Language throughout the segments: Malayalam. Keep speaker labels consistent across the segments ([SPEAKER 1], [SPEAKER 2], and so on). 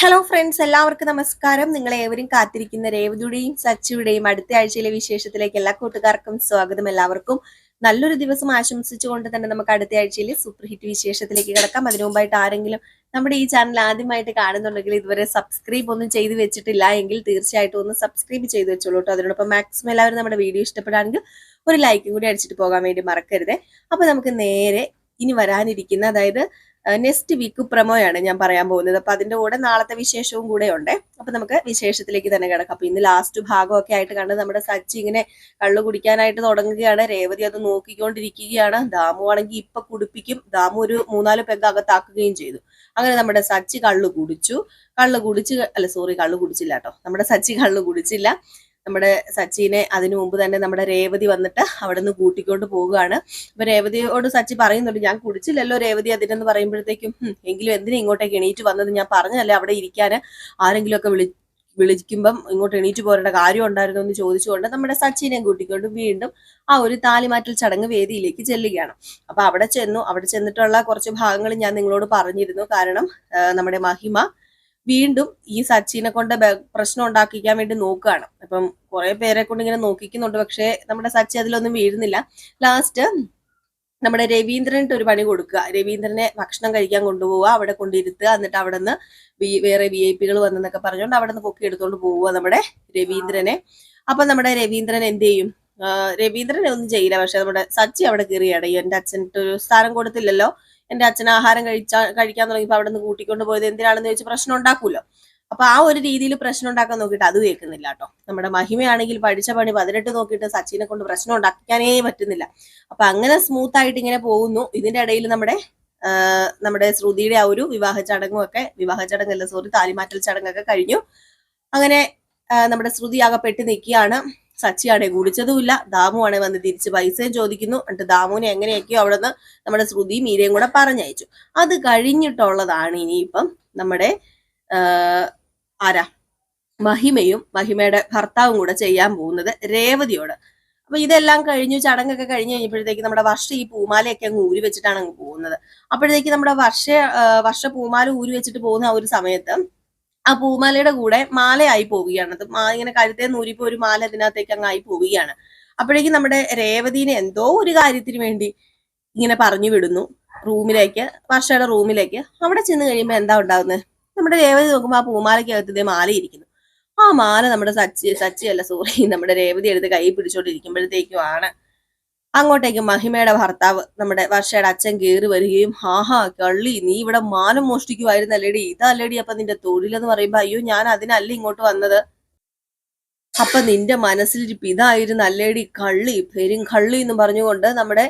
[SPEAKER 1] ഹലോ ഫ്രണ്ട്സ് എല്ലാവർക്കും നമസ്കാരം. നിങ്ങൾ ഏവരും കാത്തിരിക്കുന്ന രേവതിയുടെയും സച്ചിയുടെയും അടുത്ത ആഴ്ചയിലെ വിശേഷത്തിലേക്ക് എല്ലാ കൂട്ടുകാർക്കും സ്വാഗതം എല്ലാവർക്കും. നല്ലൊരു ദിവസം ആശംസിച്ചുകൊണ്ട് തന്നെ നമുക്ക് അടുത്ത ആഴ്ചയിലെ സൂപ്പർ ഹിറ്റ് വിശേഷത്തിലേക്ക് കിടക്കാം. അതിനു മുമ്പായിട്ട് ആരെങ്കിലും നമ്മുടെ ഈ ചാനൽ ആദ്യമായിട്ട് കാണുന്നുണ്ടെങ്കിൽ ഇതുവരെ സബ്സ്ക്രൈബ് ഒന്നും ചെയ്തു വെച്ചിട്ടില്ല എങ്കിൽ തീർച്ചയായിട്ടും ഒന്ന് സബ്സ്ക്രൈബ് ചെയ്ത് വെച്ചോളൂ കേട്ടോ അതിനോടൊപ്പം മാക്സിമം എല്ലാവരും നമ്മുടെ വീഡിയോ ഇഷ്ടപ്പെടാണെങ്കിൽ ഒരു ലൈക്കും കൂടി അടിച്ചിട്ട് പോകാൻ വേണ്ടി മറക്കരുത്. അപ്പൊ നമുക്ക് നേരെ ഇനി വരാനിരിക്കുന്ന അതായത് നെക്സ്റ്റ് വീക്ക് പ്രമോയാണ് ഞാൻ പറയാൻ പോകുന്നത്. അപ്പൊ അതിന്റെ കൂടെ നാളത്തെ വിശേഷവും കൂടെ ഉണ്ട്. അപ്പൊ നമുക്ക് വിശേഷത്തിലേക്ക് തന്നെ കിടക്കാം. അപ്പൊ ഇന്ന് ലാസ്റ്റ് ഭാഗമൊക്കെ ആയിട്ട് കണ്ട് നമ്മുടെ സച്ചി ഇങ്ങനെ കള്ളു കുടിക്കാനായിട്ട് തുടങ്ങുകയാണ്. രേവതി അത് നോക്കിക്കൊണ്ടിരിക്കുകയാണ്. ദാമു ആണെങ്കിൽ ഇപ്പൊ കുടിപ്പിക്കും. ദാമു ഒരു മൂന്നാൽ പെഗ് അകത്താക്കുകയും ചെയ്തു. അങ്ങനെ നമ്മുടെ സച്ചി കള്ളു കുടിച്ചു. കള്ളു കുടിച്ച് അല്ല സോറി കള്ളു കുടിച്ചില്ല കേട്ടോ. നമ്മുടെ സച്ചി കള്ളു കുടിച്ചില്ല. നമ്മുടെ സച്ചിനെ അതിനു മുമ്പ് തന്നെ നമ്മുടെ രേവതി വന്നിട്ട് അവിടെ നിന്ന് കൂട്ടിക്കൊണ്ട് പോവുകയാണ്. അപ്പൊ രേവതിയോട് സച്ചി പറയുന്നുണ്ട് ഞാൻ കുടിച്ചില്ലല്ലോ രേവതി അതിനെന്ന് പറയുമ്പോഴത്തേക്കും എങ്കിലും എന്തിനും ഇങ്ങോട്ടേക്ക് എണീറ്റ് വന്നത്? ഞാൻ പറഞ്ഞല്ലേ അവിടെ ഇരിക്കാന് ആരെങ്കിലും ഒക്കെ വിളി വിളിക്കുമ്പം ഇങ്ങോട്ട് എണീറ്റ് പോരേണ്ട കാര്യം ഉണ്ടായിരുന്നു? എന്ന് ചോദിച്ചുകൊണ്ട് നമ്മുടെ സച്ചിനെ കൂട്ടിക്കൊണ്ട് വീണ്ടും ആ ഒരു താലിമാറ്റൽ ചടങ്ങ് വേദിയിലേക്ക് ചെല്ലുകയാണ്. അപ്പൊ അവിടെ ചെന്നു. അവിടെ ചെന്നിട്ടുള്ള കുറച്ച് ഭാഗങ്ങൾ ഞാൻ നിങ്ങളോട് പറഞ്ഞിരുന്നു. കാരണം നമ്മുടെ മഹിമ വീണ്ടും ഈ സച്ചിനെ കൊണ്ട് പ്രശ്നം ഉണ്ടാക്കിക്കാൻ വേണ്ടി നോക്കുകയാണ്. അപ്പം കുറെ പേരെ കൊണ്ട് ഇങ്ങനെ നോക്കിക്കുന്നുണ്ട്. പക്ഷെ നമ്മുടെ സച്ചി അതിലൊന്നും വീഴുന്നില്ല. ലാസ്റ്റ് നമ്മുടെ രവീന്ദ്രനിട്ട് ഒരു പണി കൊടുക്കുക. രവീന്ദ്രനെ ഭക്ഷണം കഴിക്കാൻ കൊണ്ടുപോവുക അവിടെ കൊണ്ടിരുത്തുക. എന്നിട്ട് അവിടെ നിന്ന് വേറെ വി ഐ പികൾ വന്നെന്നൊക്കെ പറഞ്ഞുകൊണ്ട് അവിടെ നിന്ന് പൊക്കി എടുത്തുകൊണ്ട് പോവുക നമ്മുടെ രവീന്ദ്രനെ. അപ്പൊ നമ്മുടെ രവീന്ദ്രൻ എന്ത് ചെയ്യും? രവീന്ദ്രനെ ഒന്നും ചെയ്യില്ല. പക്ഷെ നമ്മുടെ സച്ചി അവിടെ കയറിയാണ്. എന്റെ അച്ഛനിട്ട് ഒരു സ്ഥാനം കൊടുത്തില്ലല്ലോ. എന്റെ അച്ഛൻ ആഹാരം കഴിച്ചാ കഴിക്കാൻ തുടങ്ങിയപ്പോൾ അവിടെ നിന്ന് കൂട്ടിക്കൊണ്ട് പോയത് എന്തിനാണെന്ന് ചോദിച്ച് പ്രശ്നം ഉണ്ടാക്കുമല്ലോ അപ്പൊ ആ ഒരു രീതിയിൽ പ്രശ്നം ഉണ്ടാക്കാൻ നോക്കിയിട്ട് അത് കേൾക്കുന്നില്ല കേട്ടോ. നമ്മുടെ മഹിമയാണെങ്കിൽ പഠിച്ച പണി പതിനെട്ട് നോക്കിയിട്ട് സച്ചിനെ കൊണ്ട് പ്രശ്നം ഉണ്ടാക്കാനേ പറ്റുന്നില്ല. അപ്പൊ അങ്ങനെ സ്മൂത്ത് ആയിട്ട് ഇങ്ങനെ പോകുന്നു. ഇതിന്റെ ഇടയിൽ നമ്മുടെ നമ്മുടെ ശ്രുതിയുടെ ആ ഒരു വിവാഹ ചടങ്ങും ഒക്കെ വിവാഹ ചടങ്ങല്ല സോറി താലിമാറ്റൽ ചടങ്ങൊക്കെ കഴിഞ്ഞു. അങ്ങനെ നമ്മുടെ ശ്രുതി ആകെ പെട്ട് നിൽക്കുകയാണ് സച്ചിയാണെ കുടിച്ചതുമില്ല ദാമുവാണെ വന്ന് തിരിച്ച് പൈസയും ചോദിക്കുന്നു. എന്നിട്ട് ദാമുവിനെ എങ്ങനെയൊക്കെയോ അവിടെ നിന്ന് നമ്മുടെ ശ്രുതി മീരയും കൂടെ പറഞ്ഞയച്ചു. അത് കഴിഞ്ഞിട്ടുള്ളതാണ് ഇനിയിപ്പം നമ്മുടെ ആരാ? മഹിമയും മഹിമയുടെ ഭർത്താവും കൂടെ ചെയ്യാൻ പോകുന്നത് രേവതിയോട്. അപ്പൊ ഇതെല്ലാം കഴിഞ്ഞു ചടങ്ങൊക്കെ കഴിഞ്ഞ് കഴിഞ്ഞപ്പോഴത്തേക്ക് നമ്മുടെ വർഷ ഈ പൂമാലയൊക്കെ അങ്ങ് ഊരി വെച്ചിട്ടാണ് അങ്ങ് പോകുന്നത്. അപ്പോഴത്തേക്ക് നമ്മുടെ വർഷ വർഷ പൂമാല ഊരി വെച്ചിട്ട് പോകുന്ന ആ ഒരു സമയത്ത് ആ പൂമാലയുടെ കൂടെ മാലയായി പോവുകയാണ്. അത് മാ- ഇങ്ങനെ കഴുത്തെ നൂരിപ്പോ ഒരു മാല അതിനകത്തേക്ക് അങ്ങ് ആയി പോവുകയാണ്. അപ്പോഴേക്കും നമ്മുടെ രേവതിനെ എന്തോ ഒരു കാര്യത്തിന് വേണ്ടി ഇങ്ങനെ പറഞ്ഞു വിടുന്നു. റൂമിലേക്ക് വർഷയുടെ റൂമിലേക്ക്. അവിടെ ചെന്ന് കഴിയുമ്പോൾ എന്താ ഉണ്ടാവുന്നത് നമ്മുടെ രേവതി നോക്കുമ്പോൾ ആ പൂമാലയ്ക്കകത്ത് ഇതേ മാല ഇരിക്കുന്നു ആ മാല നമ്മുടെ സച്ചി സച്ചി അല്ല സോറി നമ്മുടെ രേവതി എടുത്ത് കൈ പിടിച്ചോണ്ടിരിക്കുമ്പോഴത്തേക്കും ആണ് അങ്ങോട്ടേക്ക് മഹിമയുടെ ഭർത്താവ് നമ്മുടെ വർഷയുടെ അച്ഛൻ കയറി വരികയും ഹാഹാ കള്ളി നീ ഇവിടെ മാനം മോഷ്ടിക്കുമായിരുന്നല്ലേടി ഇതല്ലേടി അപ്പൊ നിന്റെ തൊഴിലെന്ന് പറയുമ്പോ അയ്യോ ഞാൻ അതിനല്ല ഇങ്ങോട്ട് വന്നത്. അപ്പൊ നിന്റെ മനസ്സിലിരിപ്പ് ഇതായിരുന്നു അല്ലേടി കള്ളി പെരും കള്ളി എന്ന് പറഞ്ഞുകൊണ്ട് നമ്മുടെ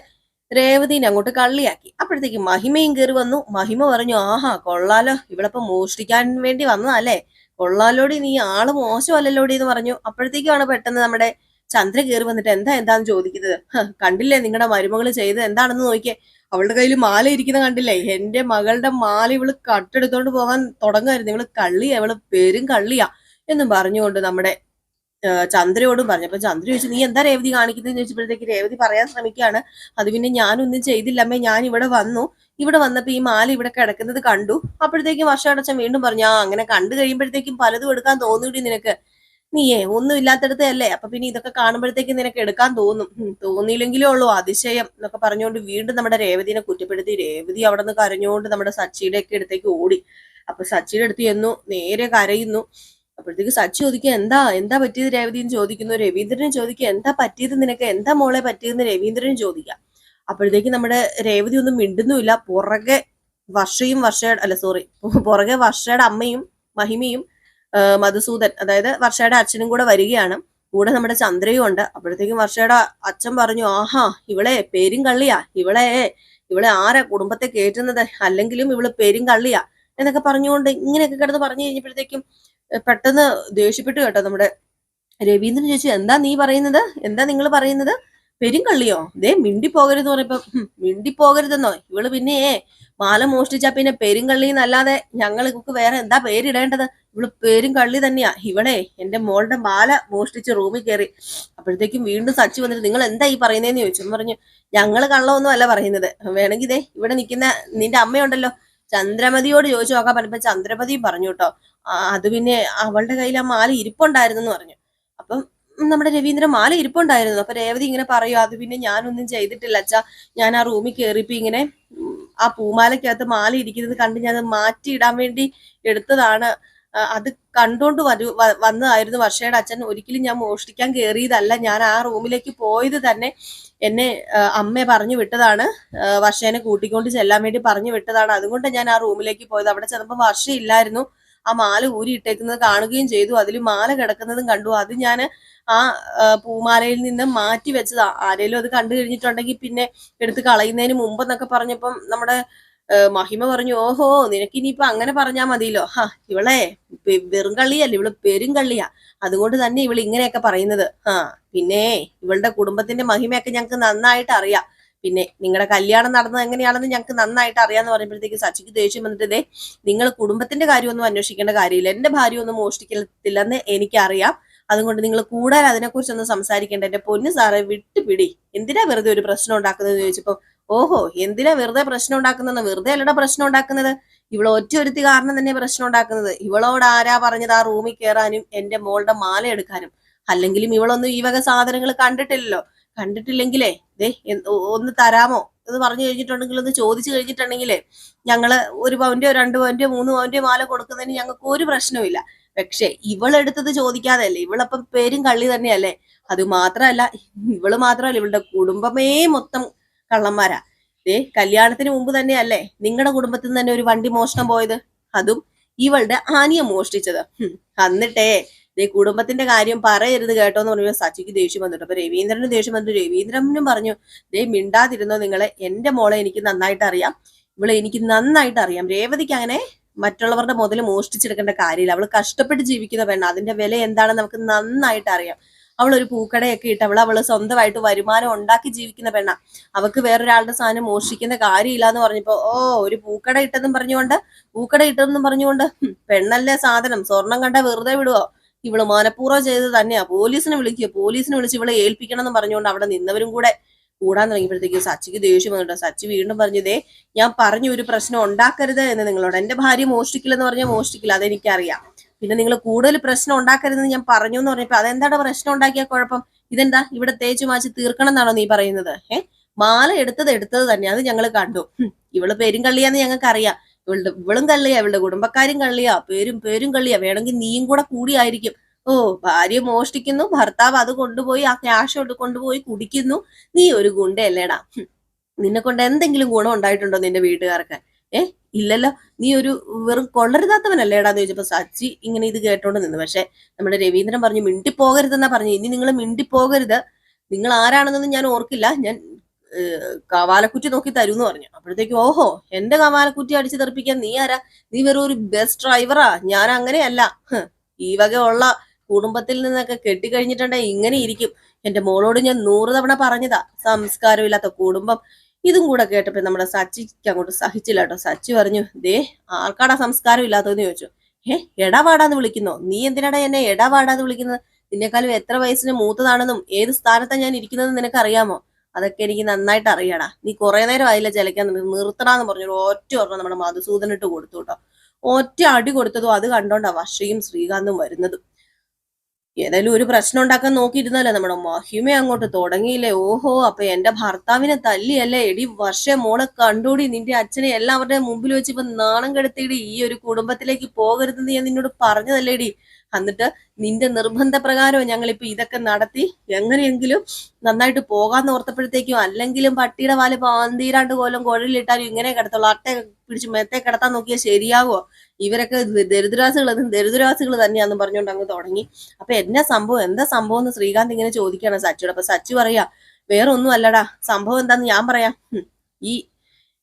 [SPEAKER 1] രേവതിനെ അങ്ങോട്ട് കള്ളിയാക്കി. അപ്പോഴത്തേക്ക് മഹിമയും കയറി വന്നു. മഹിമ പറഞ്ഞു ആഹാ കൊള്ളാലോ. ഇവളിപ്പോ മോഷ്ടിക്കാൻ വേണ്ടി വന്നതല്ലേ. കൊള്ളാലോടി നീ ആൾ മോശമല്ലല്ലോടി എന്ന് പറഞ്ഞു. അപ്പോഴത്തേക്കുമാണ് പെട്ടെന്ന് നമ്മുടെ ചന്ദ്ര കയറി വന്നിട്ട് എന്താ എന്താന്ന് ചോദിക്കുന്നത്? കണ്ടില്ലേ നിങ്ങളുടെ മരുമകൾ ചെയ്തത് എന്താണെന്ന് നോക്കിയേ. അവളുടെ കയ്യിൽ മാല ഇരിക്കുന്ന കണ്ടില്ലേ? എന്റെ മകളുടെ മാല ഇവൾ കട്ടെടുത്തോണ്ട് പോകാൻ തുടങ്ങായിരുന്നു. ഇവൾ കള്ളിയാ ഇവൾ പേരും കള്ളിയാ എന്നും പറഞ്ഞുകൊണ്ട് നമ്മുടെ ചന്ദ്രയോടും പറഞ്ഞു. അപ്പൊ ചന്ദ്ര ചോദിച്ചു നീ എന്താ രേവതി കാണിക്കുന്നത് ചോദിച്ചപ്പോഴത്തേക്ക് രേവതി പറയാൻ ശ്രമിക്കുകയാണ്. അത് പിന്നെ ഞാനൊന്നും ചെയ്തില്ലമ്മേ ഞാൻ ഇവിടെ വന്നു. ഇവിടെ വന്നപ്പോ ഈ മാല ഇവിടെ കിടക്കുന്നത് കണ്ടു. അപ്പോഴത്തേക്കും വർഷാടച്ചൻ വീണ്ടും പറഞ്ഞു ആ അങ്ങനെ കണ്ടു കഴിയുമ്പോഴത്തേക്കും പലതും എടുക്കാൻ തോന്നൂടി നിനക്ക്. നീയേ ഒന്നും ഇല്ലാത്തടത്തേ അല്ലേ അപ്പൊ പിന്നെ ഇതൊക്കെ കാണുമ്പോഴത്തേക്ക് നിനക്ക് എടുക്കാൻ തോന്നും. തോന്നിയില്ലെങ്കിലേ ഉള്ളൂ അതിശയം എന്നൊക്കെ പറഞ്ഞുകൊണ്ട് വീണ്ടും നമ്മുടെ രേവതിനെ കുറ്റപ്പെടുത്തി. രേവതി അവിടെ നിന്ന് കരഞ്ഞുകൊണ്ട് നമ്മുടെ സച്ചിയുടെ ഒക്കെ അടുത്തേക്ക് ഓടി. അപ്പൊ സച്ചിയുടെ അടുത്ത് ചെന്നു നേരെ കരയുന്നു. അപ്പോഴത്തേക്ക് സച്ചി ചോദിക്കുക എന്താ എന്താ പറ്റിയത് രേവതി? എന്ന് ചോദിക്കുന്നു. രവീന്ദ്രനും ചോദിക്കുക എന്താ പറ്റിയത് നിനക്ക്? എന്താ മോളെ പറ്റിയതെന്ന്? രവീന്ദ്രനും ചോദിക്കാം അപ്പോഴത്തേക്ക് നമ്മുടെ രേവതി ഒന്നും മിണ്ടുന്നുമില്ല. പുറകെ വർഷയും വർഷയുടെ അല്ല സോറി പുറകെ വർഷയുടെ അമ്മയും മഹിമയും മധുസൂദൻ അതായത് വർഷയുടെ അച്ഛനും കൂടെ വരികയാണ്. കൂടെ നമ്മുടെ ചന്ദ്രയും ഉണ്ട്. അപ്പോഴത്തേക്കും വർഷയുടെ അച്ഛൻ പറഞ്ഞു ആഹാ ഇവളെ പേരും കള്ളിയാ. ഇവളെ ഇവളെ ആരാ കുടുംബത്തെ കയറ്റുന്നത് അല്ലെങ്കിലും ഇവൾ പേരും കള്ളിയാ. എന്നൊക്കെ പറഞ്ഞുകൊണ്ട് ഇങ്ങനെയൊക്കെ കിടന്ന് പറഞ്ഞു കഴിഞ്ഞപ്പോഴത്തേക്കും പെട്ടെന്ന് ദേഷ്യപ്പെട്ടു കേട്ടോ നമ്മുടെ രവീന്ദ്രൻ ചോദിച്ചു എന്താ നീ പറയുന്നത്? എന്താ നിങ്ങൾ പറയുന്നത്? പെരുങ്കള്ളിയോ ദേ മിണ്ടി പോകരുതെന്ന് പറഞ്ഞപ്പോ "ഹും, മിണ്ടി പോകരുതെന്നോ ഇവൾ പിന്നെ മാല മോഷ്ടിച്ചാ പിന്നെ പെരുങ്കള്ളി എന്നല്ലാതെ ഞങ്ങൾ ഇവക്ക് വേറെ എന്താ പേരിടേണ്ടത്? ഇവൾ പേരും കള്ളി തന്നെയാ. ഇവളെ എന്റെ മോളുടെ മാല മോഷ്ടിച്ച് റൂമിൽ കയറി. അപ്പോഴത്തേക്കും വീണ്ടും സച്ചി വന്നിട്ട് നിങ്ങൾ എന്താ ഈ പറയുന്നതെന്ന് ചോദിച്ചു. പറഞ്ഞു ഞങ്ങൾ കള്ളമൊന്നും അല്ല പറയുന്നത്. വേണമെങ്കിൽ ഇതേ ഇവിടെ നിൽക്കുന്ന നിന്റെ അമ്മയുണ്ടല്ലോ. ചന്ദ്രമതിയോട് ചോദിച്ചു നോക്കാൻ പറഞ്ഞപ്പോ ചന്ദ്രമതിയും പറഞ്ഞു കേട്ടോ അത് പിന്നെ അവളുടെ കയ്യിൽ ആ മാല ഇരിപ്പുണ്ടായിരുന്നു എന്ന് പറഞ്ഞു. അപ്പം നമ്മുടെ രവീന്ദ്രൻ മാല ഇരിപ്പുണ്ടായിരുന്നു. അപ്പൊ രേവതി ഇങ്ങനെ പറയും അത് പിന്നെ ഞാനൊന്നും ചെയ്തിട്ടില്ല അച്ഛാ. ഞാൻ ആ റൂമിൽ കയറിയപ്പോ ഇങ്ങനെ ആ പൂമാലയ്ക്കകത്ത് മാല ഇരിക്കുന്നത് കണ്ട് ഞാൻ മാറ്റി ഇടാൻ വേണ്ടി എടുത്തതാണ്. അത് കണ്ടുകൊണ്ട് വരു വന്നതായിരുന്നു. വർഷയുടെ അച്ഛൻ ഒരിക്കലും ഞാൻ മോഷ്ടിക്കാൻ കയറിയതല്ല ഞാൻ ആ റൂമിലേക്ക് പോയത് തന്നെ എന്നെ അമ്മ പറഞ്ഞു വിട്ടതാണ്. വർഷേനെ കൂട്ടിക്കൊണ്ട് ചെല്ലാൻ വേണ്ടി പറഞ്ഞു വിട്ടതാണ്. അതുകൊണ്ട് ഞാൻ ആ റൂമിലേക്ക് പോയത്. അവിടെ ചെന്നപ്പോൾ വർഷ ഇല്ലായിരുന്നു ആ മാല ഊരി ഇട്ടേക്കുന്നത് കാണുകയും ചെയ്തു. അതിൽ മാല കിടക്കുന്നതും കണ്ടു. അത് ഞാൻ ആ പൂമാലയിൽ നിന്ന് മാറ്റി വെച്ചതാ. ആരെങ്കിലും അത് കണ്ടു കഴിഞ്ഞിട്ടുണ്ടെങ്കിൽ പിന്നെ എടുത്ത് കളയുന്നതിന് മുമ്പ് എന്നൊക്കെ പറഞ്ഞപ്പം നമ്മുടെ മഹിമ പറഞ്ഞു ഓഹോ നിനക്ക് ഇനിയിപ്പൊ അങ്ങനെ പറഞ്ഞാ മതിയല്ലോ. ഹാ ഇവളെ വെറും കള്ളിയല്ല ഇവൾ പെരും കള്ളിയാ. അതുകൊണ്ട് തന്നെ ഇവൾ ഇങ്ങനെയൊക്കെ പറയുന്നത്. ആ പിന്നെ ഇവളുടെ കുടുംബത്തിന്റെ മഹിമയൊക്കെ ഞങ്ങൾക്ക് നന്നായിട്ട് അറിയാം. പിന്നെ നിങ്ങളുടെ കല്യാണം നടന്നത് എങ്ങനെയാണെന്ന് ഞങ്ങൾക്ക് നന്നായിട്ട് അറിയാന്ന് പറയുമ്പോഴത്തേക്ക് സച്ചിക്ക് ദേഷ്യം വന്നിട്ട് ഇതേ നിങ്ങൾ കുടുംബത്തിന്റെ കാര്യമൊന്നും അന്വേഷിക്കേണ്ട കാര്യമില്ല. എന്റെ ഭാര്യ ഒന്നും മോഷ്ടിക്കത്തില്ലെന്ന് എനിക്കറിയാം. അതുകൊണ്ട് നിങ്ങൾ കൂടുതൽ അതിനെക്കുറിച്ചൊന്നും സംസാരിക്കേണ്ട. എന്റെ പൊന്നു സാറെ വിട്ടുപിടി. എന്തിനാ വെറുതെ ഒരു പ്രശ്നം ഉണ്ടാക്കുന്നത് ചോദിച്ചപ്പോ ഓഹോ എന്തിനാ വെറുതെ പ്രശ്നം ഉണ്ടാക്കുന്നത് വെറുതെ അല്ലട പ്രശ്നം ഉണ്ടാക്കുന്നത്. ഇവൾ ഒറ്റ ഒരുത്തി കാരണം തന്നെ പ്രശ്നം ഉണ്ടാക്കുന്നത്. ഇവളോട് ആരാ പറഞ്ഞത് ആ റൂമിൽ കയറാനും എന്റെ മോളുടെ മാല എടുക്കാനും? അല്ലെങ്കിലും ഇവളൊന്നും ഈ വക സാധനങ്ങൾ കണ്ടിട്ടില്ലല്ലോ. കണ്ടിട്ടില്ലെങ്കിലേ ദേ ഒന്ന് തരാമോ? എന്ന് പറഞ്ഞു കഴിഞ്ഞിട്ടുണ്ടെങ്കിൽ ഒന്ന് ചോദിച്ചു കഴിഞ്ഞിട്ടുണ്ടെങ്കിലേ ഞങ്ങൾ ഒരു പവന്റെയോ രണ്ട് പവന്റെയോ മൂന്ന് പവന്റെയോ മാല കൊടുക്കുന്നതിന് ഞങ്ങൾക്ക് ഒരു പ്രശ്നവും പക്ഷെ ഇവളെടുത്തത് ചോദിക്കാതെ അല്ലേ ഇവളപ്പം പേരും കള്ളി തന്നെയല്ലേ? അത് മാത്രമല്ല ഇവൾ മാത്രമല്ല ഇവളുടെ കുടുംബമേ മൊത്തം കള്ളന്മാരാ. ഏ കല്യാണത്തിന് മുമ്പ് തന്നെയല്ലേ നിങ്ങളുടെ കുടുംബത്തിൽ നിന്ന് തന്നെ ഒരു വണ്ടി മോഷണം പോയത്? അതും ഇവളുടെ ആനിയ മോഷ്ടിച്ചത്. എന്നിട്ടേ ദേ കുടുംബത്തിന്റെ കാര്യം പറയരുത് കേട്ടോ എന്ന് പറഞ്ഞപ്പോൾ സച്ചിക്ക് ദേഷ്യം വന്നിട്ട്. അപ്പൊ രവീന്ദ്രന് ദേഷ്യം വന്നു രവീന്ദ്രനും പറഞ്ഞു ദേ മിണ്ടാതിരുന്നോ നിങ്ങളെ? എന്റെ മോളെ എനിക്ക് നന്നായിട്ട് അറിയാം. ഇവളെ എനിക്ക് നന്നായിട്ട് അറിയാം. രേവതിക്ക് അങ്ങനെ മറ്റുള്ളവരുടെ മുതൽ മോഷ്ടിച്ചെടുക്കേണ്ട കാര്യമില്ല. അവൾ കഷ്ടപ്പെട്ട് ജീവിക്കുന്ന പെണ്ണ. അതിന്റെ വില എന്താണെന്ന് നമുക്ക് നന്നായിട്ട് അറിയാം. അവൾ ഒരു പൂക്കടയൊക്കെ ഇട്ട് അവൾ അവൾ സ്വന്തമായിട്ട് വരുമാനം ഉണ്ടാക്കി ജീവിക്കുന്ന പെണ്ണ. അവക്ക് വേറൊരാളുടെ സാധനം മോഷ്ടിക്കുന്ന കാര്യമില്ല എന്ന് പറഞ്ഞപ്പോ ഓ ഒരു പൂക്കട ഇട്ടെന്നും പറഞ്ഞുകൊണ്ട് പൂക്കട ഇട്ടെന്നും പറഞ്ഞുകൊണ്ട് പെണ്ണല്ലേ സാധനം സ്വർണം കണ്ട വെറുതെ വിടുവോ? ഇവൾ മനഃപൂർവം ചെയ്തത് തന്നെയാ. പോലീസിനെ വിളിക്കുക പോലീസിനെ വിളിച്ച് ഇവളെ ഏൽപ്പിക്കണം എന്ന് പറഞ്ഞുകൊണ്ട് അവിടെ നിന്നവരും കൂടെ കൂടാൻ തുടങ്ങിയപ്പോഴത്തേക്ക് സച്ചിക്ക് ദേഷ്യം വന്നിട്ടോ സച്ചി വീണ്ടും പറഞ്ഞതേ ഞാൻ പറഞ്ഞു ഒരു പ്രശ്നം ഉണ്ടാക്കരുത് എന്ന് നിങ്ങളോട്. എന്റെ ഭാര്യ മോഷ്ടിക്കില്ലെന്ന് പറഞ്ഞാൽ മോഷ്ടിക്കില്ല അതെനിക്കറിയാം. പിന്നെ നിങ്ങൾ കൂടുതൽ പ്രശ്നം ഉണ്ടാക്കരുതെന്ന് ഞാൻ പറഞ്ഞു എന്ന് പറഞ്ഞപ്പോ അതെന്താണ് പ്രശ്നം ഉണ്ടാക്കിയ കുഴപ്പം? ഇതെന്താ? ഇവിടെ തേച്ചു മാച്ച് തീർക്കണം എന്നാണോ നീ പറയുന്നത്? ഏഹ് മാല എടുത്തത് എടുത്തത് തന്നെ അത് ഞങ്ങൾ കണ്ടു. ഇവൾ പേരും കള്ളിയാന്ന് ഞങ്ങൾക്ക് അറിയാം ഇവളുടെ ഇവളും കള്ളിയാ ഇവളുടെ കുടുംബക്കാരും കള്ളിയാ പേരും പേരും കള്ളിയാ. വേണമെങ്കിൽ നീയും കൂടെ കൂടിയായിരിക്കും ഓ ഭാര്യ മോഷ്ടിക്കുന്നു ഭർത്താവ് അത് കൊണ്ടുപോയി ആ ക്യാഷ് കൊണ്ട് കൊണ്ടുപോയി കുടിക്കുന്നു. നീ ഒരു ഗുണ്ടയല്ലേടാ. നിന്നെ കൊണ്ട് എന്തെങ്കിലും ഗുണം ഉണ്ടായിട്ടുണ്ടോ നിന്റെ വീട്ടുകാർക്ക്? ഏ ഇല്ലല്ലോ. നീ ഒരു വെറും കൊള്ളരുതാത്തവനല്ലേടാ എന്ന് ചോദിച്ചപ്പോ സച്ചി ഇങ്ങനെ ഇത് കേട്ടോണ്ട് നിന്ന്. പക്ഷെ നമ്മുടെ രവീന്ദ്രൻ പറഞ്ഞു മിണ്ടി മിണ്ടിപ്പോകരുതെന്നാ പറഞ്ഞു. ഇനി നിങ്ങൾ മിണ്ടിപ്പോകരുത്. നിങ്ങൾ ആരാണെന്നൊന്നും ഞാൻ ഓർക്കില്ല. ഞാൻ കവാലക്കുറ്റി നോക്കി തരൂ എന്ന് പറഞ്ഞു. അപ്പോഴത്തേക്കും ഓഹോ എന്റെ കവാലക്കുറ്റി അടിച്ചു തെറിപ്പിക്കാൻ നീ ആരാ? നീ വെറും ഒരു ബസ് ഡ്രൈവറാ ഞാൻ അങ്ങനെയല്ല. ഈ വക ഉള്ള കുടുംബത്തിൽ നിന്നൊക്കെ കെട്ടിക്കഴിഞ്ഞിട്ടുണ്ടെങ്കിൽ ഇങ്ങനെ ഇരിക്കും. എന്റെ മോളോട് ഞാൻ നൂറ് തവണ പറഞ്ഞതാ സംസ്കാരമില്ലാത്ത കുടുംബം. ഇതും കൂടെ കേട്ടപ്പോ നമ്മുടെ സച്ചിക്ക് അങ്ങോട്ട് സഹിച്ചില്ല കേട്ടോ. സച്ചി പറഞ്ഞു ദേ ആർക്കാടാ സംസ്കാരം ഇല്ലാത്തതെന്ന് ചോദിച്ചു. ഏ എടവാടാന്ന് വിളിക്കുന്നോ? നീ എന്തിനാടാ എന്നെ എടവാടാന്ന് വിളിക്കുന്നത്? നിന്നെക്കാളും എത്ര വയസ്സിന് മൂത്തതാണെന്നും ഏത് സ്ഥാനത്താണ് ഞാൻ ഇരിക്കുന്നതെന്ന് നിനക്ക് അറിയാമോ അതൊക്കെ എനിക്ക് നന്നായിട്ട് അറിയാടാ. നീ കുറെ നേരം ആയില്ല ചിലക്കാൻ നിർത്തണാന്ന് പറഞ്ഞു ഒറ്റ ഒരെണ്ണം നമ്മുടെ മധുസൂദനിട്ട് കൊടുത്തു കേട്ടോ. ഒറ്റ അടി കൊടുത്തതും അത് കണ്ടോണ്ടാ വർഷയും ശ്രീകാന്തും വരുന്നതും. ഏതായാലും ഒരു പ്രശ്നം ഉണ്ടാക്കാൻ നോക്കിയിരുന്നല്ലേ. നമ്മുടെ മഹിമ അങ്ങോട്ട് തുടങ്ങിയില്ലേ? ഓഹോ അപ്പൊ എന്റെ ഭർത്താവിനെ തല്ലിയല്ലേ? എടി വർഷേ മോളെ കണ്ടൂടി. നിന്റെ അച്ഛനെ എല്ലാവരുടെയും മുമ്പിൽ വെച്ച് ഇപ്പൊ നാണം കെടുത്തിയിടി. ഈ ഒരു കുടുംബത്തിലേക്ക് പോകരുതെന്ന് ഞാൻ നിന്നോട് പറഞ്ഞതല്ലേടി. എന്നിട്ട് നിന്റെ നിർബന്ധ പ്രകാരം ഞങ്ങളിപ്പോ ഇതൊക്കെ നടത്തി എങ്ങനെയെങ്കിലും നന്നായിട്ട് പോകാന്ന് ഓർത്തപ്പോഴത്തേക്കും അല്ലെങ്കിലും പട്ടിയുടെ പാൽ പാന്തീരാണ്ട് കോലം കുഴലിട്ടാലും ഇങ്ങനെ കിടത്തുള്ളൂ. അട്ട പിടിച്ച് മെത്തെ കിടത്താൻ നോക്കിയാൽ ശരിയാവോ? ഇവരൊക്കെ ദരിദ്രാസികൾ അതും ദരിദ്രാസികൾ തന്നെയാന്ന് പറഞ്ഞുകൊണ്ട് അങ്ങ് തുടങ്ങി. അപ്പൊ എന്നാ സംഭവം? എന്താ സംഭവം എന്ന് ശ്രീകാന്ത് ഇങ്ങനെ ചോദിക്കുകയാണ് സച്ചിയോട്. അപ്പൊ സച്ചു പറയാ വേറെ ഒന്നും അല്ലടാ സംഭവം എന്താന്ന് ഞാൻ പറയാം. ഈ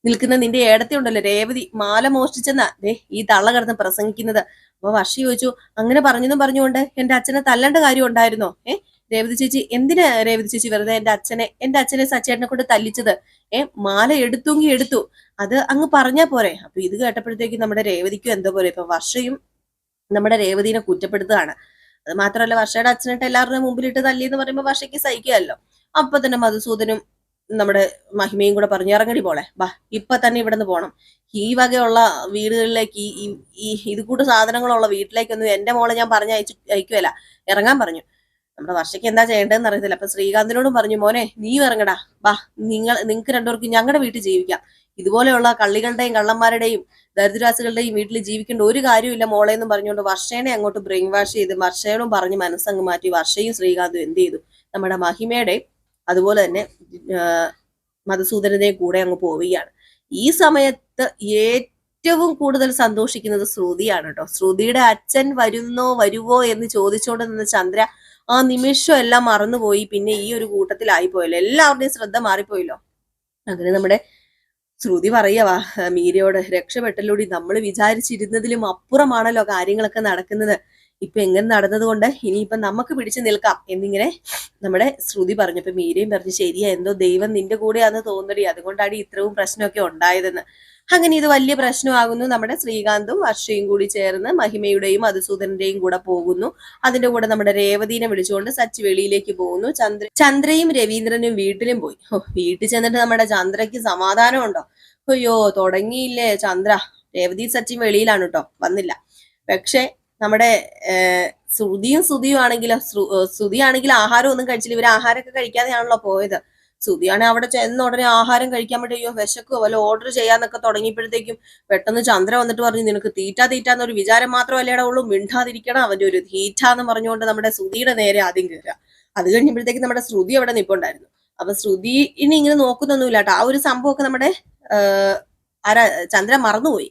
[SPEAKER 1] നിൽക്കുന്ന നിന്റെ ഏടത്തെ ഉണ്ടല്ലോ രേവതി. മാല മോഷ്ടിച്ചെന്നാ. ദേ ഈ തള്ള കിടന്ന് പ്രസംഗിക്കുന്നത്. അപ്പൊ വർഷി ചോദിച്ചു അങ്ങനെ പറഞ്ഞെന്നും പറഞ്ഞുകൊണ്ട് എന്റെ അച്ഛനെ തല്ലേണ്ട കാര്യം ഉണ്ടായിരുന്നോ? ഏഹ് രേവതി ചേച്ചി എന്തിനാ രേവതി ചേച്ചി വെറുതെ എന്റെ അച്ഛനെ എന്റെ അച്ഛനെ സച്ചേട്ടനെ കൊണ്ട് തല്ലിച്ചത്? ഏ മാല എടുത്തുങ്കി എടുത്തു. അത് അങ്ങ് പറഞ്ഞാ പോരെ. അപ്പൊ ഇത് കേട്ടപ്പോഴത്തേക്ക് നമ്മുടെ രേവതിക്കും എന്താ പോലെ. ഇപ്പൊ വർഷയും നമ്മുടെ രേവതിനെ കുറ്റപ്പെടുത്തുകയാണ്. അത് മാത്രമല്ല വർഷയുടെ അച്ഛനായിട്ട് എല്ലാവരുടെയും മുമ്പിലിട്ട് തല്ലി എന്ന് പറയുമ്പോൾ വർഷയ്ക്ക് സഹിക്കുകയല്ലോ. അപ്പൊ തന്നെ മധുസൂദനും നമ്മുടെ മഹിമയും കൂടെ പറഞ്ഞു ഇറങ്ങടി പോളെ ബാ ഇപ്പൊ തന്നെ ഇവിടെ നിന്ന് പോണം. ഈ വകയുള്ള വീടുകളിലേക്ക് ഈ ഈ- ഈ ഇത് കൂട്ട് സാധനങ്ങളുള്ള വീട്ടിലേക്കൊന്നും എന്റെ മോളെ ഞാൻ പറഞ്ഞ അയച്ചു അയക്കുവല്ല ഇറങ്ങാൻ പറഞ്ഞു. നമ്മുടെ വർഷയ്ക്ക് എന്താ ചെയ്യേണ്ടതെന്ന് അറിയത്തില്ല. അപ്പൊ ശ്രീകാന്തിനോടും പറഞ്ഞു മോനെ നീ ഇറങ്ങടാ. ബാ നിങ്ങൾ നിങ്ങൾക്ക് രണ്ടുപേർക്കും ഞങ്ങളുടെ വീട്ടിൽ ജീവിക്കാം. ഇതുപോലെയുള്ള കള്ളികളുടെയും കള്ളന്മാരുടെയും ദരിദ്രവാസികളുടെയും വീട്ടിൽ ജീവിക്കേണ്ട ഒരു കാര്യമില്ല മോളെ എന്ന് പറഞ്ഞുകൊണ്ട് വർഷേനെ അങ്ങോട്ട് ബ്രെയിൻ വാഷ് ചെയ്ത് വർഷയോടും പറഞ്ഞ് മനസ്സങ്ങ് മാറ്റി വർഷയും ശ്രീകാന്തും എന്ത് ചെയ്തു? നമ്മുടെ മഹിമയുടെ അതുപോലെ തന്നെ ആ, മധുസൂദനന്റെയും കൂടെ അങ്ങ് പോവുകയാണ്. ഈ സമയത്ത് ഏറ്റവും കൂടുതൽ സന്തോഷിക്കുന്നത് ശ്രുതിയാണ് കേട്ടോ. ശ്രുതിയുടെ അച്ഛൻ വരുന്നോ വരുവോ എന്ന് ചോദിച്ചുകൊണ്ട് നിന്ന ചന്ദ്ര ആ നിമിഷം എല്ലാം മറന്നുപോയി. പിന്നെ ഈ ഒരു കൂട്ടത്തിലായി പോയല്ലോ എല്ലാവരുടെയും ശ്രദ്ധ മാറിപ്പോയല്ലോ. അങ്ങനെ നമ്മുടെ ശ്രുതി പറയവാ മീരയോട് രക്ഷപ്പെട്ടല്ലോടി. നമ്മൾ വിചാരിച്ചിരുന്നതിലും അപ്പുറമാണല്ലോ കാര്യങ്ങളൊക്കെ നടക്കുന്നത്. ഇപ്പൊ എങ്ങനെ നടന്നത് കൊണ്ട് ഇനിയിപ്പൊ നമുക്ക് പിടിച്ചു നിൽക്കാം എന്നിങ്ങനെ നമ്മുടെ ശ്രുതി പറഞ്ഞു. ഇപ്പൊ മീരയും പറഞ്ഞു ശരിയാ എന്തോ ദൈവം നിന്റെ കൂടെയാന്ന് തോന്നടി. അതുകൊണ്ടാണ് ഇത്രയും പ്രശ്നമൊക്കെ ഉണ്ടായതെന്ന്. അങ്ങനെ ഇത് വലിയ പ്രശ്നമാകുന്നു. നമ്മുടെ ശ്രീകാന്തും വർഷയും കൂടി ചേർന്ന് മഹിമയുടെയും മധുസൂദനന്റെയും കൂടെ പോകുന്നു. അതിന്റെ കൂടെ നമ്മുടെ രേവതീനെ വിളിച്ചുകൊണ്ട് സച്ച് വെളിയിലേക്ക് പോകുന്നു. ചന്ദ്ര ചന്ദ്രയും രവീന്ദ്രനും വീട്ടിലും പോയി. ഓ വീട്ടിൽ ചെന്നിട്ട് നമ്മുടെ ചന്ദ്രയ്ക്ക് സമാധാനം ഉണ്ടോ അയ്യോ തുടങ്ങിയില്ലേ ചന്ദ്ര. രേവതി സച്ചിൻ വെളിയിലാണ് കേട്ടോ. വന്നില്ല. പക്ഷെ നമ്മുടെ ശ്രുതിയും ശ്രുതിയും ആണെങ്കിലും ശ്രുതി ആഹാരം ഒന്നും കഴിച്ചില്ല. ഇവർ ആഹാരമൊക്കെ കഴിക്കാതെയാണല്ലോ പോയത്. ശ്രുതിയാണെങ്കിൽ അവിടെ ചെന്ന ഉടനെ ആഹാരം കഴിക്കാൻ വേണ്ടി അയ്യോ വിശക്കോ വല്ല ഓർഡർ ചെയ്യാന്നൊക്കെ തുടങ്ങിയപ്പോഴത്തേക്കും പെട്ടെന്ന് ചന്ദ്ര വന്നിട്ട് പറഞ്ഞു നിനക്ക് തീറ്റ തീറ്റ എന്നൊരു വിചാരം മാത്രമല്ലേടാ ഉള്ളൂ. മിണ്ടാതിരിക്കണം. അവന്റെ ഒരു തീറ്റ എന്ന് പറഞ്ഞുകൊണ്ട് നമ്മുടെ ശ്രുതിയുടെ നേരെ ആദ്യം കയറുക അത് കഴിഞ്ഞപ്പോഴത്തേക്ക് നമ്മുടെ ശ്രുതി അവിടെ നിപ്പുണ്ടായിരുന്നു. അപ്പൊ ഇനി ഇങ്ങനെ നോക്കുന്നൊന്നുമില്ല കേട്ടോ. ആ ഒരു സംഭവമൊക്കെ നമ്മുടെ ആരാ ചന്ദ്ര മറന്നുപോയി.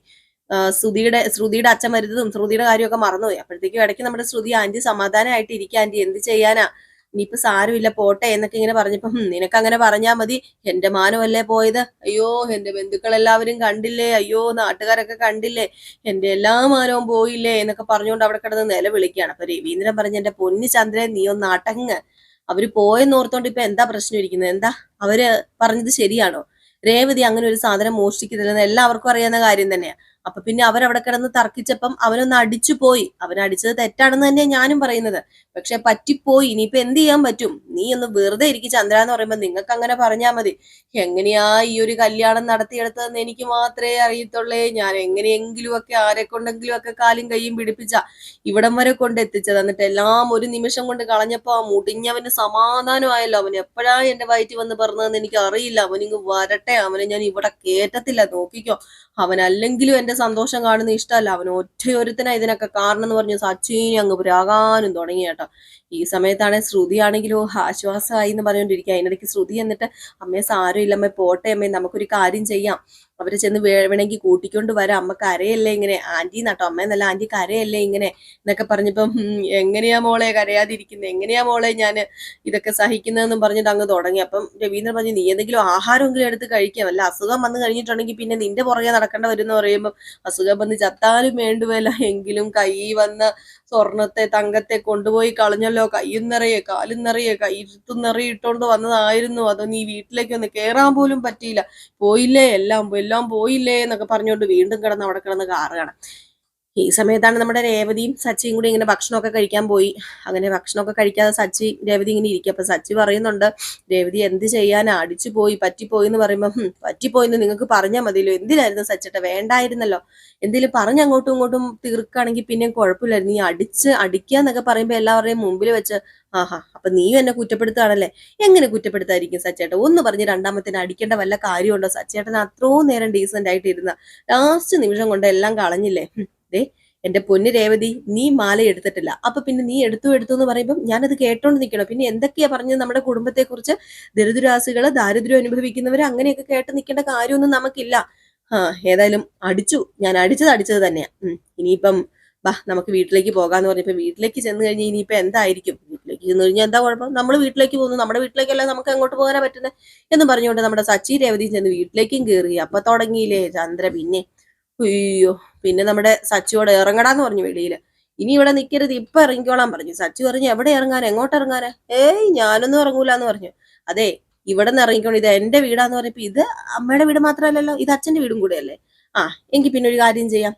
[SPEAKER 1] ശ്രുതിയുടെ ശ്രുതിയുടെ അച്ഛൻ വരുന്നതും ശ്രുതിയുടെ കാര്യമൊക്കെ മറന്നുപോയി. അപ്പോഴത്തേക്കും ഇടയ്ക്ക് നമ്മുടെ ശ്രുതി ആന്റി സമാധാനമായിട്ട് ഇരിക്കുക ആന്റി എന്ത് ചെയ്യാനാ? ഇനിയിപ്പോ സാരമില്ല പോട്ടെ എന്നൊക്കെ ഇങ്ങനെ പറഞ്ഞപ്പം "ഹും, നിനക്ക് അങ്ങനെ പറഞ്ഞാ മതി. എന്റെ മാനമല്ലേ പോയത്? അയ്യോ എന്റെ ബന്ധുക്കൾ എല്ലാവരും കണ്ടില്ലേ? അയ്യോ നാട്ടുകാരൊക്കെ കണ്ടില്ലേ? എന്റെ എല്ലാ മാനവും പോയില്ലേ? എന്നൊക്കെ പറഞ്ഞുകൊണ്ട് അവിടെ കിടന്ന് നിലവിളിക്കുകയാണ് അപ്പൊ രവീന്ദ്രൻ പറഞ്ഞ എന്റെ പൊന്നി ചന്ദ്രൻ നീ ഒന്ന് അടങ്ങ്. അവർ പോയെന്ന് ഓർത്തോണ്ട് ഇപ്പൊ എന്താ പ്രശ്നം ഇരിക്കുന്നത്? എന്താ? അവർ പറഞ്ഞത് ശരിയാണോ? രേവതി അങ്ങനെ ഒരു സാധനം മോഷ്ടിക്കുന്നില്ലെന്ന് എല്ലാവർക്കും അറിയാവുന്ന കാര്യം തന്നെയാ. അപ്പൊ പിന്നെ അവരവിടെ കിടന്ന് തർക്കിച്ചപ്പം അവനൊന്ന് അടിച്ചു പോയി. അവൻ അടിച്ചത് തെറ്റാണെന്ന് തന്നെയാണ് ഞാനും പറയുന്നത്. പക്ഷെ പറ്റിപ്പോയി. ഇനിയിപ്പൊ എന്ത് ചെയ്യാൻ പറ്റും? നീ ഒന്ന് വെറുതെ ഇരിക്കും ചന്ദ്ര എന്ന് പറയുമ്പോ നിങ്ങൾക്ക് അങ്ങനെ പറഞ്ഞാ മതി. എങ്ങനെയാ ഈ ഒരു കല്യാണം നടത്തിയെടുത്തതെന്ന് എനിക്ക് മാത്രമേ അറിയത്തുള്ളേ. ഞാൻ എങ്ങനെയെങ്കിലും ഒക്കെ ആരെ കൊണ്ടെങ്കിലും ഒക്കെ കാലും കൈയും പിടിപ്പിച്ച ഇവിടം വരെ കൊണ്ട് എത്തിച്ചത്. എന്നിട്ട് എല്ലാം ഒരു നിമിഷം കൊണ്ട് കളഞ്ഞപ്പോ ആ മുടിഞ്ഞവന് സമാധാനമായല്ലോ. അവൻ എപ്പോഴാ എന്റെ വയറ്റിൽ വന്ന് പറഞ്ഞതെന്ന് എനിക്ക് അറിയില്ല അവനിങ്ങ് വരട്ടെ. അവനെ ഞാൻ ഇവിടെ കേറ്റത്തില്ല. നോക്കിക്കോ. അവൻ അല്ലെങ്കിലും എന്റെ സന്തോഷം കാണുന്ന ഇഷ്ടമല്ല. അവൻ ഒറ്റയൊരുത്തനാ ഇതിനൊക്കെ കാരണം എന്ന് പറഞ്ഞു സച്ചിനെ അങ്ങ് പുരാകാനും തുടങ്ങി കേട്ടോ. ഈ സമയത്താണ് ശ്രുതി ആണെങ്കിലോ ആശ്വാസമായി എന്ന് പറഞ്ഞുകൊണ്ടിരിക്കുക അതിനിടയ്ക്ക് ശ്രുതി എന്നിട്ട് അമ്മയെ സാരമില്ല അമ്മ പോട്ടെ അമ്മേ നമുക്കൊരു കാര്യം ചെയ്യാം. അവരെ ചെന്ന് വേണമെങ്കിൽ കൂട്ടിക്കൊണ്ട് വരാം. അമ്മ കരയല്ലേ ഇങ്ങനെ. ആന്റി നട്ടോ അമ്മ എന്നല്ല ആന്റി കരയല്ലേ ഇങ്ങനെ എന്നൊക്കെ പറഞ്ഞപ്പം "ഉം, എങ്ങനെയാ മോളെ കരയാതിരിക്കുന്നത് എങ്ങനെയാ മോളെ ഞാൻ ഇതൊക്കെ സഹിക്കുന്നതെന്നും പറഞ്ഞിട്ട് അങ്ങ് തുടങ്ങി. അപ്പം രവീന്ദ്രൻ പറഞ്ഞു നീ എന്തെങ്കിലും ആഹാരമെങ്കിലും എടുത്ത് കഴിക്കാം. അല്ല അസുഖം വന്നു കഴിഞ്ഞിട്ടുണ്ടെങ്കിൽ പിന്നെ നിന്റെ പുറകെ നടക്കേണ്ട വരും എന്ന് പറയുമ്പോൾ അസുഖം വന്ന് ചത്താലും വേണ്ടുവല്ല. എങ്കിലും കൈ വന്ന സ്വർണത്തെ തങ്കത്തെ കൊണ്ടുപോയി കളഞ്ഞല്ലോ. കയ്യും നിറയെ കാലും നിറയെ കയ്യിരുത്തും നിറയെ ഇട്ടോണ്ട് വന്നതായിരുന്നു. അതോ നീ വീട്ടിലേക്കൊന്ന് കേറാൻ പോലും പറ്റിയില്ല. പോയില്ലേ? എല്ലാം എല്ലാം പോയില്ലേ? എന്നൊക്കെ പറഞ്ഞുകൊണ്ട് വീണ്ടും കിടന്ന് അവിടെ കിടന്ന് കാറുകയാണ് ഈ സമയത്താണ് നമ്മുടെ രേവതിയും സച്ചിയും കൂടി ഇങ്ങനെ ഭക്ഷണമൊക്കെ കഴിക്കാൻ പോയി. അങ്ങനെ ഭക്ഷണമൊക്കെ കഴിക്കാതെ സച്ചി രേവതി ഇങ്ങനെ ഇരിക്കും. അപ്പൊ സച്ചി പറയുന്നുണ്ട് രേവതി എന്ത് ചെയ്യാൻ അടിച്ചു പോയി പറ്റിപ്പോയി എന്ന് പറയുമ്പോൾ പറ്റിപ്പോയി പറ്റിപ്പോയിന്ന് നിങ്ങൾക്ക് പറഞ്ഞാൽ മതിയല്ലോ. എന്തിനായിരുന്നു സച്ചിട്ട? വേണ്ടായിരുന്നല്ലോ. എന്തെങ്കിലും പറഞ്ഞ് അങ്ങോട്ടും ഇങ്ങോട്ടും തീർക്കുകയാണെങ്കിൽ പിന്നെയും കുഴപ്പമില്ലായിരുന്നു. നീ അടിച്ച് അടിക്കുക എന്നൊക്കെ പറയുമ്പോൾ എല്ലാവരുടെയും മുമ്പിൽ വെച്ച് ആഹാ അപ്പൊ നീയും എന്നെ കുറ്റപ്പെടുത്തുകയാണല്ലേ? എങ്ങനെ കുറ്റപ്പെടുത്തായിരിക്കും സച്ചേട്ടൻ ഒന്ന് പറഞ്ഞ് രണ്ടാമത്തിന് അടിക്കേണ്ട വല്ല കാര്യമുണ്ടോ? സച്ചേട്ടൻ അത്രയും നേരം ഡീസെന്റ് ആയിട്ട് ഇരുന്ന ലാസ്റ്റ് നിമിഷം കൊണ്ട് എല്ലാം കളഞ്ഞില്ലേ? ദേ എന്റെ പൊന്നു രേവതി നീ മാല എടുത്തിട്ടില്ല. അപ്പൊ പിന്നെ നീ എടുത്തു എടുത്തു എന്ന് പറയുമ്പോൾ ഞാനത് കേട്ടോണ്ട് നിൽക്കണം? പിന്നെ എന്തൊക്കെയാ പറഞ്ഞത് നമ്മുടെ കുടുംബത്തെ കുറിച്ച് ദരിദ്രരാസികൾ ദാരിദ്ര്യം അനുഭവിക്കുന്നവർ അങ്ങനെയൊക്കെ കേട്ട് നിൽക്കേണ്ട കാര്യമൊന്നും നമുക്കില്ല. ആ ഏതായാലും അടിച്ചു. ഞാൻ അടിച്ചത് അടിച്ചത് തന്നെയാ. ഉം, ഇനിയിപ്പം ബാ നമുക്ക് വീട്ടിലേക്ക് പോകാന്ന് പറഞ്ഞപ്പോ വീട്ടിലേക്ക് ചെന്ന് കഴിഞ്ഞാൽ ഇനിയിപ്പോ എന്തായിരിക്കും? വീട്ടിലേക്ക് ചെന്ന് കഴിഞ്ഞാൽ എന്താ കുഴപ്പം? നമ്മൾ വീട്ടിലേക്ക് പോകുന്നു. നമ്മുടെ വീട്ടിലേക്കല്ല നമുക്ക് അങ്ങോട്ട് പോകാനാ പറ്റുന്നത് എന്ന് പറഞ്ഞുകൊണ്ട് നമ്മുടെ സച്ചി രേവതി ചെന്ന് വീട്ടിലേക്കും കയറി അപ്പൊ തുടങ്ങിയില്ലേ ചന്ദ്ര പിന്നെ അയ്യോ പിന്നെ നമ്മുടെ സച്ചിയോട് ഇറങ്ങടാന്ന് പറഞ്ഞു വെളിയിൽ ഇനി ഇവിടെ നിൽക്കരുത് ഇപ്പൊ ഇറങ്ങിക്കോളാൻ പറഞ്ഞു. സച്ചി പറഞ്ഞു എവിടെ ഇറങ്ങാൻ എങ്ങോട്ട് ഇറങ്ങാനാ? ഏയ് ഞാനൊന്നും ഇറങ്ങൂലെന്ന് പറഞ്ഞു. അതെ ഇവിടെ നിന്ന് ഇറങ്ങിക്കോളൂ. ഇത് എന്റെ വീടാന്ന് പറഞ്ഞപ്പോ ഇത് അമ്മയുടെ വീട് മാത്രമല്ലല്ലോ ഇത് അച്ഛന്റെ വീടും കൂടെയല്ലേ? ആ എങ്കിൽ പിന്നെ ഒരു കാര്യം ചെയ്യാം.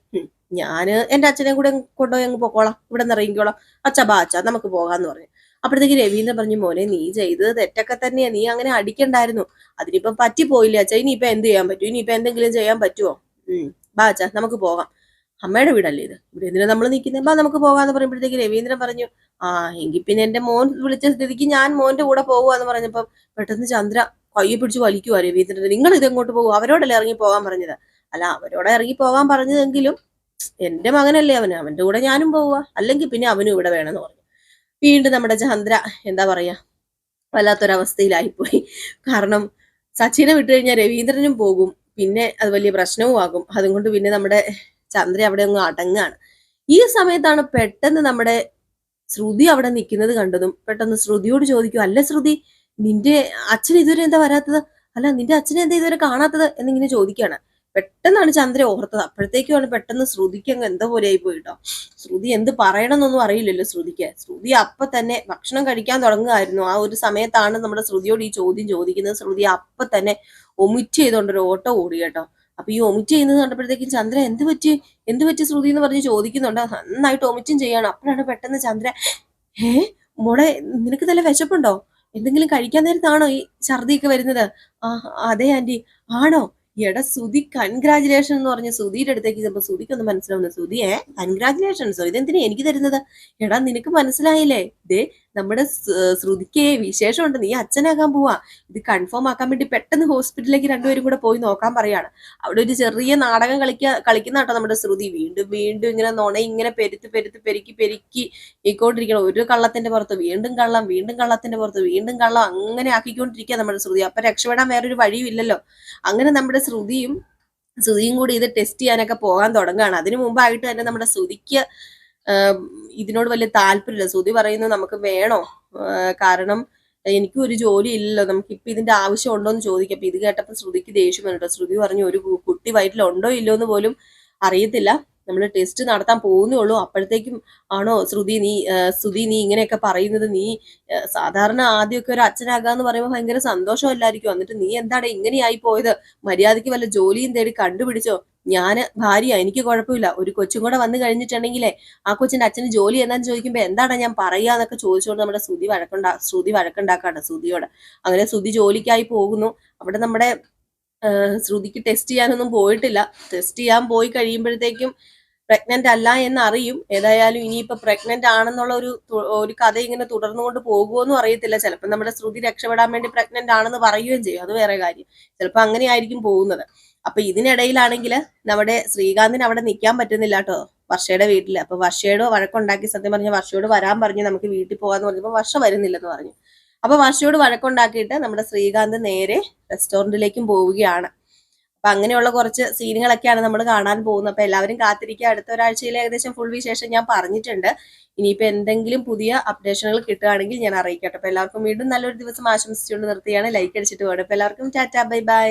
[SPEAKER 1] ഞാൻ എന്റെ അച്ഛനെ കൂടെ കൊണ്ടുപോയി അങ്ങ് പൊക്കോളാം. ഇവിടെ നിന്ന് ഇറങ്ങിക്കോളാം. അച്ഛ ബാ അച്ഛാ നമുക്ക് പോകാന്ന് പറഞ്ഞു. അപ്പോഴത്തേക്ക് രവീന്ദ്രൻ പറഞ്ഞു മോനെ നീ ചെയ്തത് തെറ്റൊക്കെ തന്നെയാ. നീ അങ്ങനെ അടിക്കണ്ടായിരുന്നു. അതിനിപ്പം പറ്റിപ്പോയില്ല അച്ഛാ? ഇനിയിപ്പൊ എന്ത് ചെയ്യാൻ പറ്റും? ഇനിയിപ്പൊ എന്തെങ്കിലും ചെയ്യാൻ പറ്റുമോ ബാ അച്ഛാ നമുക്ക് പോകാം. അമ്മയുടെ വീടല്ലേ ഇത്? ഇവിടെ എന്തിനാ നമ്മൾ നിൽക്കുന്നത് ബാ നമുക്ക് പോകാന്ന് പറയുമ്പോഴത്തേക്ക് രവീന്ദ്രൻ പറഞ്ഞു ആ എങ്കിൽ പിന്നെ എന്റെ മോൻ വിളിച്ച സ്ഥിതിക്ക് ഞാൻ മോന്റെ കൂടെ പോകുവാന്ന് പറഞ്ഞപ്പം പെട്ടെന്ന് ചന്ദ്ര കയ്യെ പിടിച്ച് വലിക്കുവാ രവീന്ദ്രൻ. നിങ്ങൾ ഇത് എങ്ങോട്ട് പോകും? അവരോടല്ലേ ഇറങ്ങി പോകാൻ പറഞ്ഞത്? അല്ല അവരോടെ ഇറങ്ങി പോകാൻ പറഞ്ഞതെങ്കിലും എന്റെ മകനല്ലേ അവന്. അവന്റെ കൂടെ ഞാനും പോവുക അല്ലെങ്കിൽ പിന്നെ അവനും ഇവിടെ വേണമെന്ന് പറഞ്ഞു. വീണ്ടും നമ്മുടെ ചന്ദ്ര എന്താ പറയാ? വല്ലാത്തൊരവസ്ഥയിലായിപ്പോയി. കാരണം സച്ചിനെ വിട്ടു കഴിഞ്ഞാൽ രവീന്ദ്രനും പോകും. പിന്നെ അത് വലിയ പ്രശ്നവും ആകും. അതുകൊണ്ട് പിന്നെ നമ്മുടെ ചന്ദ്ര അവിടെ അങ്ങ് അടങ്ങാണ്. ഈ സമയത്താണ് പെട്ടെന്ന് നമ്മുടെ ശ്രുതി അവിടെ നിൽക്കുന്നത് കണ്ടതും പെട്ടെന്ന് ശ്രുതിയോട് ചോദിക്കും അല്ല ശ്രുതി നിന്റെ അച്ഛൻ ഇതുവരെ എന്താ വരാത്തത്? അല്ല നിന്റെ അച്ഛനെ എന്താ ഇതുവരെ കാണാത്തത്? എന്നിങ്ങനെ ചോദിക്കുകയാണ്. പെട്ടെന്നാണ് ചന്ദ്ര ഓർത്തത്. അപ്പോഴത്തേക്കുമാണ് പെട്ടെന്ന് ശ്രുതിക്ക് അങ്ങ് എന്താ പോലെ ആയി പോയിട്ടോ. ശ്രുതി എന്ത് പറയണമെന്നൊന്നും അറിയില്ലല്ലോ ശ്രുതിക്ക്. ശ്രുതി അപ്പൊ തന്നെ ഭക്ഷണം കഴിക്കാൻ തുടങ്ങുകയായിരുന്നു ആ ഒരു സമയത്താണ് നമ്മുടെ ശ്രുതിയോട് ഈ ചോദ്യം ചോദിക്കുന്നത്. ശ്രുതി അപ്പൊ തന്നെ ഒമിറ്റ് ചെയ്തുകൊണ്ടൊരു ഓട്ടോ ഓടി കേട്ടോ. അപ്പൊ ഈ ഒമിറ്റ് ചെയ്യുന്നത് കണ്ടപ്പോഴത്തേക്കും ചന്ദ്ര എന്ത് പറ്റി? എന്ത് പറ്റി ശ്രുതി? എന്ന് പറഞ്ഞ് ചോദിക്കുന്നുണ്ട്. നന്നായിട്ട് ഒമിറ്റും ചെയ്യാണ്. അപ്പോഴാണ് പെട്ടെന്ന് ചന്ദ്ര ഏ മോളെ നിനക്ക് നല്ല വിശപ്പുണ്ടോ? എന്തെങ്കിലും കഴിക്കാൻ നേരത്താണോ ഈ ഛർദിയൊക്കെ വരുന്നത്? ആ അതെ ആന്റി. ആണോ? എടാ സുതി കൺഗ്രാചുലേഷൻ എന്ന് പറഞ്ഞ സുധിയുടെ അടുത്തേക്ക് ചെന്നപ്പോ സുധിക്കൊന്ന് മനസ്സിലാവുന്നു. സുധിയെ ഏ കൺഗ്രാചുലേഷൻസോ ഇതെന്തിനാ എനിക്ക് തരുന്നത്? എടാ നിനക്ക് മനസ്സിലായില്ലേ? ദേ നമ്മുടെ ശ്രുതിക്ക് വിശേഷമുണ്ട്. നീ അച്ഛനാകാൻ പോവാ. ഇത് കൺഫേം ആക്കാൻ വേണ്ടി പെട്ടെന്ന് ഹോസ്പിറ്റലിലേക്ക് രണ്ടുപേരും കൂടെ പോയി നോക്കാൻ പറയാണ്. അവിടെ ഒരു ചെറിയ നാടകം കളിക്ക കളിക്കുന്ന കേട്ടോ നമ്മുടെ ശ്രുതി. വീണ്ടും വീണ്ടും ഇങ്ങനെ നുണ ഇങ്ങനെ പെരുത്ത് പെരുത്ത് പെരുക്കി പെരുക്കി ഇക്കോണ്ടിരിക്കണം ഒരു കള്ളത്തിന്റെ പുറത്ത് വീണ്ടും കള്ളം വീണ്ടും കള്ളത്തിന്റെ പുറത്ത് വീണ്ടും കള്ളം അങ്ങനെ ആക്കിക്കൊണ്ടിരിക്കുക നമ്മുടെ ശ്രുതി. അപ്പൊ രക്ഷപ്പെടാൻ വേറൊരു വഴിയും ഇല്ലല്ലോ അങ്ങനെ നമ്മുടെ ശ്രുതിയും ശ്രുതിയും കൂടി ഇത് ടെസ്റ്റ് ചെയ്യാനൊക്കെ പോകാൻ തുടങ്ങുകയാണ്. അതിനു മുമ്പായിട്ട് തന്നെ നമ്മുടെ ശ്രുതിക്ക് ഇതിനോട് വലിയ താല്പര്യമില്ല. സുതി പറയുന്നത് നമുക്ക് വേണോ? കാരണം എനിക്കും ഒരു ജോലി ഇല്ലല്ലോ. നമുക്ക് ഇപ്പൊ ഇതിന്റെ ആവശ്യം ഉണ്ടോ എന്ന് ചോദിക്കാം. അപ്പൊ ഇത് കേട്ടപ്പോ ശ്രുതിക്ക് ദേഷ്യം വന്നിട്ടോ ശ്രുതി പറഞ്ഞു ഒരു കുട്ടി വയറ്റിലുണ്ടോ ഇല്ലയോ എന്ന് പോലും അറിയത്തില്ല. നമ്മൾ ടെസ്റ്റ് നടത്താൻ പോകുന്നേ ഉള്ളൂ. അപ്പോഴത്തേക്കും ആണോ ശ്രുതി നീ ശ്രുതി നീ ഇങ്ങനെയൊക്കെ പറയുന്നത്? നീ സാധാരണ ആദ്യമൊക്കെ ഒരു അച്ഛനാകാന്ന് പറയുമ്പോൾ ഭയങ്കര സന്തോഷമല്ലായിരിക്കും. എന്നിട്ട് നീ എന്താണ് ഇങ്ങനെയായി പോയത്? മര്യാദയ്ക്ക് വല്ല ജോലിയും തേടി കണ്ടുപിടിച്ചോ? ഞാൻ ഭാര്യ എനിക്ക് കുഴപ്പമില്ല. ഒരു കൊച്ചും കൂടെ വന്നു കഴിഞ്ഞിട്ടുണ്ടെങ്കിലേ ആ കൊച്ചിന്റെ അച്ഛന് ജോലി എന്താന്ന് ചോദിക്കുമ്പോ എന്താണ് ഞാൻ പറയുക എന്നൊക്കെ ചോദിച്ചുകൊണ്ട് നമ്മുടെ ശ്രുതി വഴക്കുണ്ടാ ശ്രുതി വഴക്കുണ്ടാക്കാണ് ശ്രുതിയോട്. അങ്ങനെ ശ്രുതി ജോലിക്കായി പോകുന്നു. അവിടെ നമ്മുടെ ശ്രുതിക്ക് ടെസ്റ്റ് ചെയ്യാനൊന്നും പോയിട്ടില്ല. ടെസ്റ്റ് ചെയ്യാൻ പോയി കഴിയുമ്പോഴത്തേക്കും പ്രഗ്നന്റ് അല്ല എന്ന് അറിയും ഏതായാലും ഇനിയിപ്പോ പ്രഗ്നന്റ് ആണെന്നുള്ള ഒരു ഒരു കഥ ഇങ്ങനെ തുടർന്നുകൊണ്ട് പോകുമോന്നും അറിയത്തില്ല. ചിലപ്പോൾ നമ്മുടെ ശ്രുതി രക്ഷപ്പെടാൻ വേണ്ടി പ്രഗ്നന്റ് ആണെന്ന് പറയുകയും ചെയ്യും. അത് വേറെ കാര്യം. ചിലപ്പോൾ അങ്ങനെയായിരിക്കും പോകുന്നത്. അപ്പൊ ഇതിനിടയിലാണെങ്കിൽ നമ്മുടെ ശ്രീകാന്തിന് അവിടെ നിൽക്കാൻ പറ്റുന്നില്ല കേട്ടോ. വർഷയുടെ വീട്ടിൽ അപ്പൊ വർഷയോട് വഴക്കുണ്ടാക്കി സത്യം പറഞ്ഞ വർഷയോട് വരാൻ പറഞ്ഞ് നമുക്ക് വീട്ടിൽ പോകാന്ന് പറഞ്ഞപ്പോൾ വർഷ വരുന്നില്ലെന്ന് പറഞ്ഞു. അപ്പൊ വർഷയോട് വഴക്കുണ്ടാക്കിയിട്ട് നമ്മുടെ ശ്രീകാന്ത് നേരെ റെസ്റ്റോറന്റിലേക്കും പോവുകയാണ്. അപ്പൊ അങ്ങനെയുള്ള കുറച്ച് സീനുകളൊക്കെയാണ് നമ്മൾ കാണാൻ പോകുന്നത്. അപ്പൊ എല്ലാവരും കാത്തിരിക്കുക. അടുത്ത ഒരാഴ്ചയിൽ ഏകദേശം ഫുൾ വിശേഷം ഞാൻ പറഞ്ഞിട്ടുണ്ട്. ഇനിയിപ്പോ എന്തെങ്കിലും പുതിയ അപ്ഡേഷനുകൾ കിട്ടുകയാണെങ്കിൽ ഞാൻ അറിയിക്കട്ടെ. അപ്പൊ എല്ലാവർക്കും വീണ്ടും നല്ലൊരു ദിവസം ആശംസിച്ചുകൊണ്ട് നിർത്തിയാണ് ലൈക്ക് അടിച്ചിട്ട് പോകണം അപ്പൊ എല്ലാവർക്കും ടാറ്റാ. Bye bye.